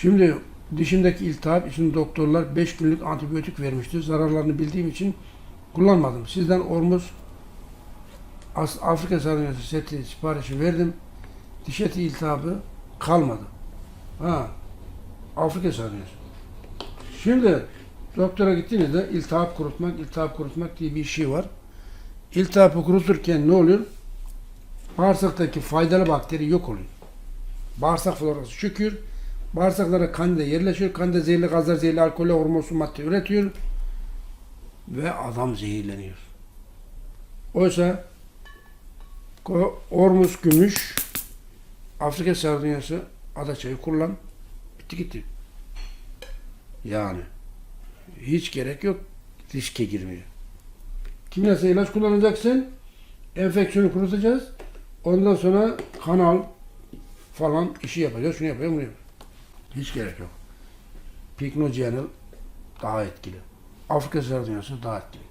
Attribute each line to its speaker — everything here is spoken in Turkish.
Speaker 1: Şimdi dişimdeki iltihap için doktorlar 5 günlük antibiyotik vermişti. Zararlarını bildiğim için kullanmadım. Sizden Ormuz Afrika sarıncası seti siparişi verdim. Diş eti iltihabı kalmadı. Ha, Afrika sarıncası. Şimdi doktora gittiğinizde iltihap kurutmak, iltihap kurutmak diye bir şey var. İltihabı kuruturken ne oluyor? Bağırsaktaki faydalı bakteri yok oluyor. Bağırsak florası çöküyor. Bağırsaklara kanda yerleşiyor. Kanda zehirli gazlar, zehirli alkolle hormonsu madde üretiyor. Ve adam zehirleniyor. Oysa Ormus gümüş, Afrika sardunyası, adaçayı kullan. Bitti gitti. Yani. Hiç gerek yok. Riske girmiyor. Kimyasal ilaç kullanacaksın. Enfeksiyonu kurutacağız. Ondan sonra kanal falan işi yapacağız. Şunu yapacağız, bunu yapacağız. Hiç gerek yok. Pignogenil daha etkili. Afrika sardunyası daha etkili.